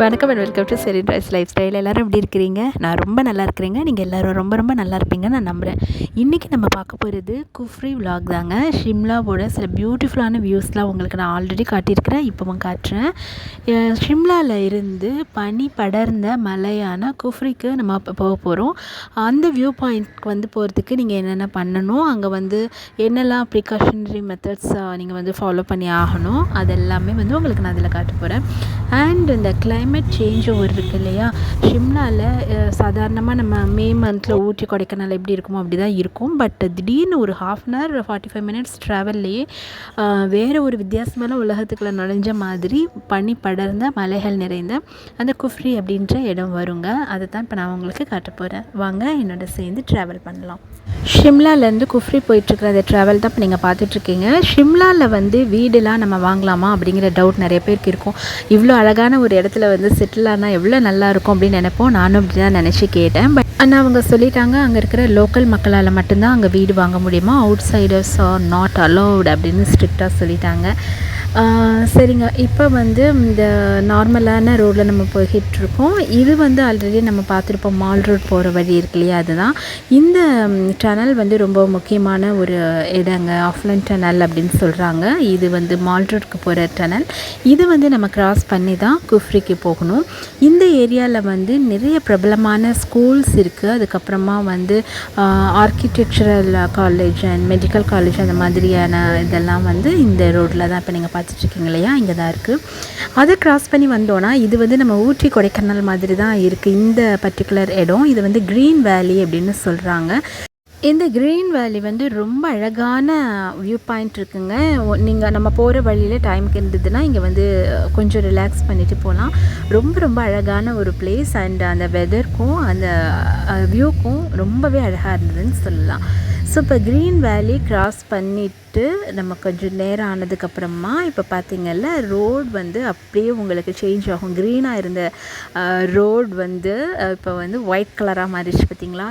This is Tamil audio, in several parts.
வணக்கம் அண்ட் வெல்கம் டு செரி ட்ரைஸ் லைஃப் ஸ்டைல் எல்லோரும் எப்படி இருக்கிறீங்க? நான் ரொம்ப நல்லா இருக்கிறேங்க. நீங்கள் எல்லோரும் ரொம்ப ரொம்ப நல்லா இருப்பீங்கன்னு நான் நம்புகிறேன் இன்றைக்கி நம்ம பார்க்க போகிறது குஃப்ரி விலாக் தாங்க. ஷிம்லாவோட சில பியூட்டிஃபுல்லான வியூஸ்லாம் உங்களுக்கு நான் ஆல்ரெடி காட்டியிருக்கிறேன். இப்போவும் காட்டுறேன். ஷிம்லாவில் இருந்து பனி படர்ந்த மலையான குஃப்ரிக்கு நம்ம இப்போ போக போகிறோம் அந்த வியூ பாயிண்ட்க்கு வந்து போகிறதுக்கு நீங்கள் என்னென்ன பண்ணணும்? அங்கே வந்து என்னெல்லாம் ப்ரிகாஷனரி மெத்தட்ஸ் நீங்கள் வந்து ஃபாலோ பண்ணி ஆகணும்? அதெல்லாமே வந்து உங்களுக்கு நான் அதில் காட்ட போகிறேன் அண்ட் இந்த கிளைமேட் சேஞ்ச் ஓவர் இருக்குது இல்லையா? ஷிம்லாவில் சாதாரணமாக நம்ம மே மந்தில் ஊட்டி கொடைக்கானல் எப்படி இருக்குமோ அப்படி தான் இருக்கும். பட் திடீர்னு ஒரு half an hour forty five minutes ட்ராவல்லையே வேறு ஒரு வித்தியாசமான உலகத்துக்குள்ளே நுழைஞ்ச மாதிரி பனி படர்ந்த மலைகள் நிறைந்த அந்த குஃப்ரி அப்படின்ற இடம் வருங்க. அதை தான் இப்போ நான் உங்களுக்கு காட்ட போகிறேன் வாங்க என்னோட சேர்ந்து ட்ராவல் பண்ணலாம். ஷிம்லாலேருந்து குஃப்ரி போயிட்டுருக்குற அந்த ட்ராவல் தான் இப்போ நீங்கள் பார்த்துட்ருக்கீங்க ஷிம்லாவில் வந்து வீடெலாம் நம்ம வாங்கலாமா அப்படிங்கிற டவுட் நிறைய பேருக்கு இருக்கும். இவ்வளோ அழகான ஒரு இடத்துல வந்து செட்டில் ஆனால் எவ்வளோ நல்லா இருக்கும் அப்படின்னு நினைப்போம். நானும் அப்படி தான் நினச்சி கேட்டேன். பட் ஆனால் அவங்க சொல்லிட்டாங்க அங்கே இருக்கிற லோக்கல் மக்களால் மட்டும்தான் அங்கே வீடு வாங்க முடியுமா? Outsiders are not allowed அப்படின்னு ஸ்ட்ரிக்டாக சொல்லிட்டாங்க. சரிங்க. இப்போ வந்து இந்த நார்மலான ரோடில் நம்ம போய்கிட்ருக்கோம் இது வந்து ஆல்ரெடி நம்ம பார்த்துருப்போம் மால் ரோட் போகிற வழி இருக்கு இல்லையா? அதுதான். இந்த டனல் வந்து ரொம்ப முக்கியமான ஒரு இடங்க. ஆஃப்லைன் டனல் அப்படின்னு சொல்கிறாங்க இது வந்து மால் ரோட்க்கு போகிற டனல் இது வந்து நம்ம கிராஸ் பண்ணி தான் குஃப்ரிக்கு போகணும். இந்த ஏரியாவில் வந்து நிறைய பிரபலமான ஸ்கூல்ஸ் இருக்குது அதுக்கப்புறமா வந்து architectural college and medical college அந்த மாதிரியான இதெல்லாம் வந்து இந்த ரோட்டில் தான் இப்போ நீங்கள் பார்த்துட்ருக்கீங்க இல்லையா? இங்கே தான் இருக்குது அதை க்ராஸ் பண்ணி வந்தோன்னா இது வந்து நம்ம ஊட்டி கொடைக்கானல் மாதிரி தான் இருக்குது இந்த பர்டிகுலர் இடம். இது வந்து க்ரீன் வேலி அப்படின்னு சொல்கிறாங்க இந்த க்ரீன் வேலி வந்து ரொம்ப அழகான வியூ பாயிண்ட் இருக்குங்க. நீங்கள் நம்ம போகிற வழியில் டைமுக்கு இருந்ததுன்னா இங்கே வந்து கொஞ்சம் ரிலாக்ஸ் பண்ணிவிட்டு போகலாம் ரொம்ப ரொம்ப அழகான ஒரு பிளேஸ் அண்ட் அந்த வெதருக்கும் அந்த வியூக்கும் ரொம்பவே அழகாக இருந்ததுன்னு சொல்லலாம். ஸோ இப்போ க்ரீன் வேலி க்ராஸ் பண்ணிவிட்டு நம்ம கொஞ்சம் நேரம் ஆனதுக்கப்புறமா இப்போ பார்த்திங்கல்ல ரோடு வந்து அப்படியே உங்களுக்கு சேஞ்ச் ஆகும். க்ரீனாக இருந்த ரோடு வந்து இப்போ வந்து ஒயிட் கலராக மாறிடுச்சு பார்த்திங்களா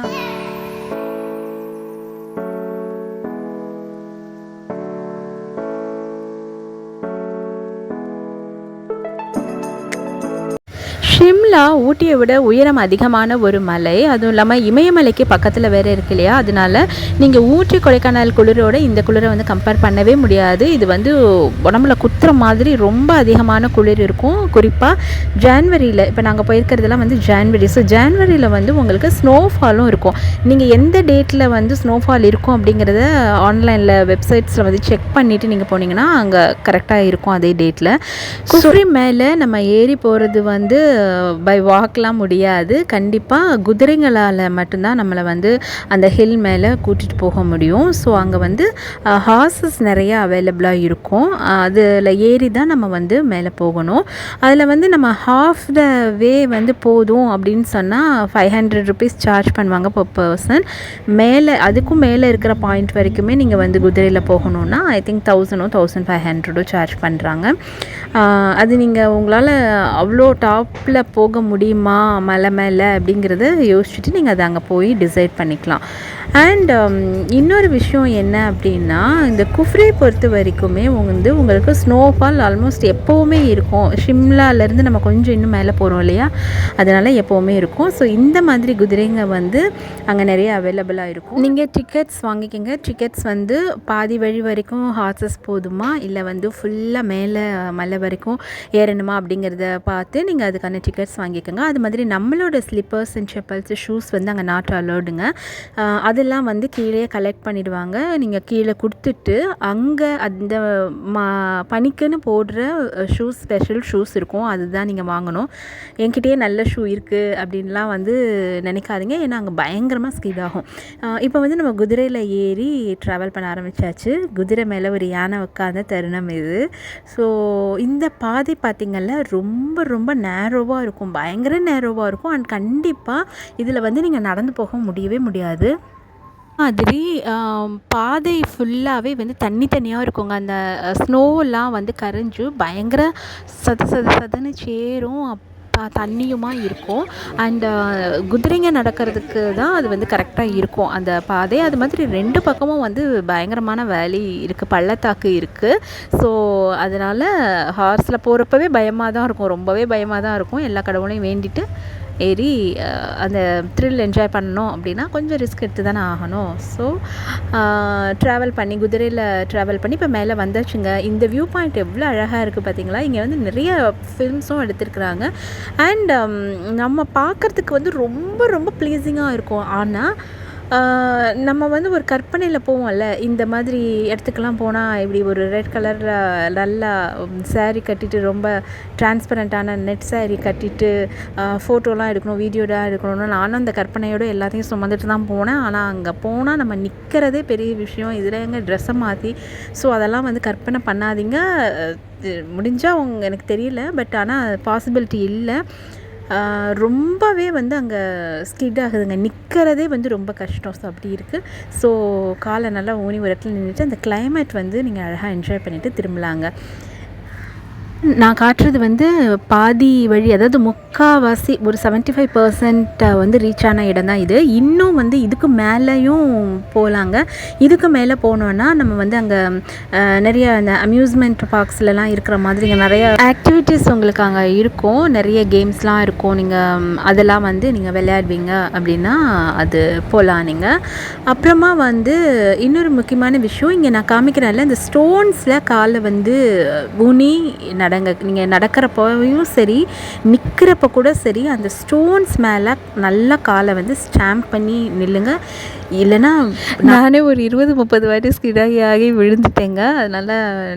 ஷிம்லா ஊட்டியை விட உயரம் அதிகமான ஒரு மலை. அதுவும் இல்லாமல் இமயமலைக்கு பக்கத்தில் வேறு இருக்கு இல்லையா? அதனால நீங்கள் ஊட்டி கொடைக்கானல் குளிரோட இந்த குளிரை வந்து கம்பேர் பண்ணவே முடியாது. இது வந்து உடம்புல குத்துற மாதிரி ரொம்ப அதிகமான குளிர் இருக்கும். குறிப்பாக ஜான்வரியில் இப்போ நாங்கள் போயிருக்கிறதுலாம் வந்து ஜான்வரி. ஸோ ஜான்வரியில் வந்து உங்களுக்கு ஸ்னோஃபாலும் இருக்கும். நீங்கள் எந்த டேட்டில் வந்து ஸ்னோஃபால் இருக்கும் அப்படிங்கிறத ஆன்லைனில் வெப்சைட்ஸில் வந்து செக் பண்ணிவிட்டு நீங்கள் போனீங்கன்னா அங்கே கரெக்டாக இருக்கும் அதே டேட்டில் குஃப்ரி மேலே நம்ம ஏறி போகிறது வந்து பை வாக்லாம் முடியாது. கண்டிப்பாக குதிரைங்களால் மட்டும்தான் நம்மளை வந்து அந்த ஹில் மேலே கூட்டிகிட்டு போக முடியும். ஸோ அங்கே வந்து ஹார்சஸ் நிறையா அவைலபிளாக இருக்கும். அதில் ஏறி தான் நம்ம வந்து மேலே போகணும். அதில் வந்து நம்ம ஹாஃப் த வே வந்து போதும் அப்படின்னு சொன்னால் ஃபைவ் ஹண்ட்ரட் ருபீஸ் சார்ஜ் பண்ணுவாங்க பர் பர்சன் மேலே அதுக்கும் மேலே இருக்கிற பாயிண்ட் வரைக்குமே நீங்கள் வந்து குதிரையில் போகணுன்னா ஐ திங்க் தௌசண்டோ தௌசண்ட் ஃபைவ் ஹண்ட்ரடோ சார்ஜ் பண்ணுறாங்க அது நீங்கள் உங்களால் அவ்வளோ டாப்பில் போக முடியுமா? மலை மேலே அப்படிங்கிறத யோசிச்சுட்டு நீங்கள் அதை அங்கே போய் டிசைட் பண்ணிக்கலாம். அண்ட் um, இன்னொரு விஷயம் என்ன அப்படின்னா இந்த குஃப்ரியை பொறுத்த வரைக்குமே வந்து உங்களுக்கு ஸ்னோஃபால் ஆல்மோஸ்ட் எப்போவுமே இருக்கும். ஷிம்லாலேருந்து நம்ம கொஞ்சம் இன்னும் மேலே போகிறோம் இல்லையா? அதனால் எப்போவுமே இருக்கும். ஸோ இந்த மாதிரி குதிரைங்க வந்து அங்கே நிறைய அவைலபிளாக இருக்கும். நீங்கள் டிக்கெட்ஸ் வாங்கிக்கோங்க. டிக்கெட்ஸ் வந்து பாதி வழி வரைக்கும் ஹார்சஸ் போதுமா? இல்லை வந்து ஃபுல்லாக மேலே மலை வரைக்கும் ஏறணுமா அப்படிங்கிறத பார்த்து நீங்கள் அதுக்கான டிக்கெட்ஸ் வாங்கிக்கோங்க. அது மாதிரி நம்மளோட ஸ்லிப்பர்ஸ் அண்ட் செப்பல்ஸ் ஷூஸ் வந்து அங்கே நாட் அலோடுங்க அதெல்லாம் வந்து கீழே கலெக்ட் பண்ணிவிடுவாங்க நீங்கள் கீழே கொடுத்துட்டு அங்கே அந்த மா பனிக்குன்னு போடுற ஷூஸ் ஸ்பெஷல் ஷூஸ் இருக்கும். அதுதான் நீங்கள் வாங்கணும். என்கிட்டயே நல்ல ஷூ இருக்குது அப்படின்லாம் வந்து நினைக்காதீங்க. ஏன்னா அங்கே பயங்கரமாக ஸ்கீட் ஆகும். இப்போ வந்து நம்ம குதிரையில் ஏறி ட்ராவல் பண்ண ஆரம்பித்தாச்சு குதிரை மேலே ஒரு யானை உட்காந்த தருணம் இது. ஸோ இந்த பாதை பார்த்திங்கல்ல ரொம்ப ரொம்ப நேரோவாக இருக்கும் பயங்கர நேரோவாக இருக்கும். அண்ட் கண்டிப்பாக இதில் வந்து நீங்கள் நடந்து போக முடியவே முடியாது. மாதிரி பாதை ஃபுல்லாகவே வந்து தண்ணி தனியாக இருக்குங்க. அந்த ஸ்னோலாம் வந்து கரைஞ்சு பயங்கர சத சத சதன்னு சேரும். தண்ணியுமா இருக்கும். அண்டு குதிரைங்க நடக்கிறதுக்கு தான் அது வந்து கரெக்டாக இருக்கும். அந்த பாதை அது மாதிரி ரெண்டு பக்கமும் வந்து பயங்கரமான வேலி இருக்குது பள்ளத்தாக்கு இருக்குது ஸோ அதனால் ஹார்ஸில் போகிறப்பவே பயமாக தான் இருக்கும். ரொம்பவே பயமாக தான் இருக்கும். எல்லா கடவுளையும் வேண்டிட்டு ஏறி அந்த த்ரில் என்ஜாய் பண்ணணும் அப்படின்னா கொஞ்சம் ரிஸ்க் எடுத்து தானே ஆகணும் ஸோ ட்ராவல் பண்ணி குதிரையில் ட்ராவல் பண்ணி இப்போ மேலே வந்தாச்சுங்க. இந்த வியூ பாயிண்ட் எவ்வளோ அழகாக இருக்குது பார்த்தீங்களா இங்கே வந்து நிறைய ஃபில்ம்ஸும் எடுத்திருக்கிறாங்க. அண்ட் நம்ம பார்க்குறதுக்கு வந்து ரொம்ப ரொம்ப ப்ளீஸிங்காக இருக்கும். ஆனால் நம்ம வந்து ஒரு கற்பனையில் போவோம்ல இந்த மாதிரி இடத்துக்கெல்லாம் போனால் இப்படி ஒரு ரெட் கலரில் நல்லா சேரீ கட்டிட்டு ரொம்ப டிரான்ஸ்பரண்ட்டான நெட் saree கட்டிட்டு ஃபோட்டோலாம் எடுக்கணும் வீடியோலாம் எடுக்கணும்னு நானும் அந்த கற்பனையோடு எல்லாத்தையும் சுமந்துட்டு தான் போனேன். ஆனால் அங்கே போனால் நம்ம நிற்கிறதே பெரிய விஷயம். இதில் எங்கே ட்ரெஸ்ஸை மாற்றி ஸோ அதெல்லாம் வந்து கற்பனை பண்ணாதீங்க. முடிஞ்சால் அவங்க எனக்கு தெரியல பட் ஆனால் பாசிபிலிட்டி இல்லை. ரொம்பவே வந்து அங்கே ஸ்கிட் ஆகுதுங்க. நிற்கிறதே வந்து ரொம்ப கஷ்டம். ஸோ அப்படி இருக்குது ஸோ காலை நல்லா ஊனி ஒரு இடத்துல நின்றுட்டு அந்த கிளைமேட் வந்து நீங்கள் அழகாக என்ஜாய் பண்ணிவிட்டு திரும்பலாங்க. நான் காட்டுறது வந்து பாதி வழி அதாவது முக்காவாசி ஒரு 75% ஃபைவ் பர்சன்ட்டை வந்து ரீச் ஆன இடம் தான் இது. இன்னும் வந்து இதுக்கு மேலேயும் போகலாங்க இதுக்கு மேலே போனோன்னா நம்ம வந்து அங்கே நிறைய அந்த அம்யூஸ்மெண்ட் பார்க்ஸ்லலாம் இருக்கிற மாதிரி இங்கே நிறைய ஆக்டிவிட்டீஸ் உங்களுக்கு அங்கே இருக்கும். நிறைய கேம்ஸ்லாம் இருக்கும். நீங்கள் அதெல்லாம் வந்து நீங்கள் விளையாடுவீங்க அப்படின்னா அது போகலாம் நீங்கள் அப்புறமா வந்து இன்னொரு முக்கியமான விஷயம் இங்கே நான் காமிக்கிறேன்ல இந்த ஸ்டோன்ஸில் காலை வந்து ஊனி நடங்க நீங்கள் நடக்கிறப்பவும் சரி நிற்கிறப்ப கூட சரி அந்த ஸ்டோன்ஸ் மேலே நல்லா காலை வந்து ஸ்டாம்ப் பண்ணி நில்லுங்க. இல்லைன்னா நானே ஒரு இருபது முப்பது வாட்டி ஸ்கிடாகி ஆகி விழுந்துட்டேங்க. அதனால்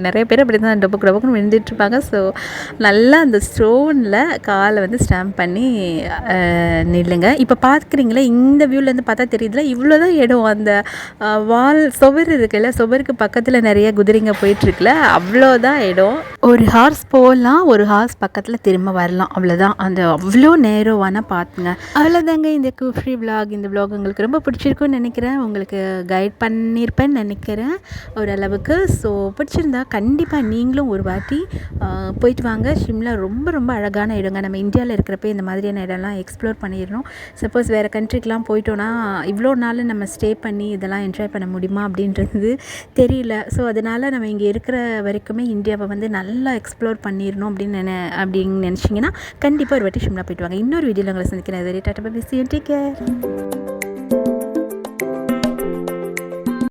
நிறைய பேர் அப்படி தான் டொபக்கு டொபக்குன்னு விழுந்துட்டு இருப்பாங்க. ஸோ நல்லா அந்த ஸ்டோனில் காலை வந்து ஸ்டாம்ப் பண்ணி நில்லுங்க. இப்போ பார்க்குறீங்களா இந்த வியூலேருந்து பார்த்தா தெரியுதுல இவ்வளோ தான் இடம். அந்த வால் சுவர் இருக்குல்ல சுவருக்கு பக்கத்தில் நிறைய குதிரைங்க போயிட்டுருக்குல அவ்வளோதான் இடம். ஒரு ஹார்ஸ் போகலாம் ஒரு ஹார்ஸ் பக்கத்தில் திரும்ப வரலாம். அவ்வளோதான் அந்த அவ்வளோ நேரோவான பார்த்துங்க அவ்வளோதாங்க இந்த குஃப்ரி vlog இந்த vlog உங்களுக்கு ரொம்ப பிடிச்சிருக்குன்னு நினைக்கிறேன். உங்களுக்கு கைட் பண்ணியிருப்பேன்னு நினைக்கிறேன் ஓரளவுக்கு. ஸோ பிடிச்சிருந்தா கண்டிப்பாக நீங்களும் ஒரு வாட்டி போயிட்டு வாங்க. ஷிம்லா ரொம்ப ரொம்ப அழகான இடங்க. நம்ம இந்தியாவில் இருக்கிறப்ப இந்த மாதிரியான இடம்லாம் எக்ஸ்ப்ளோர் பண்ணிடணும். சப்போஸ் வேறு கண்ட்ரிக்கெலாம் போயிட்டோன்னா இவ்வளோ நாள் நம்ம ஸ்டே பண்ணி இதெல்லாம் என்ஜாய் பண்ண முடியுமா அப்படின்றது தெரியல. ஸோ அதனால் நம்ம இங்கே இருக்கிற வரைக்குமே இந்தியாவை வந்து நல்லா எக்ஸ்ப்ளோர் பண்ணிடணும் அப்படின்னு நினை அப்படின்னு நினச்சிங்கன்னா கண்டிப்பாக ஒரு வாட்டி ஷிம்லா போயிட்டு வாங்க. இன்னொரு வீடியோவில் உங்களை சந்திக்கிறேன். அது வரை டாட்டா பிசி டேக் கேர்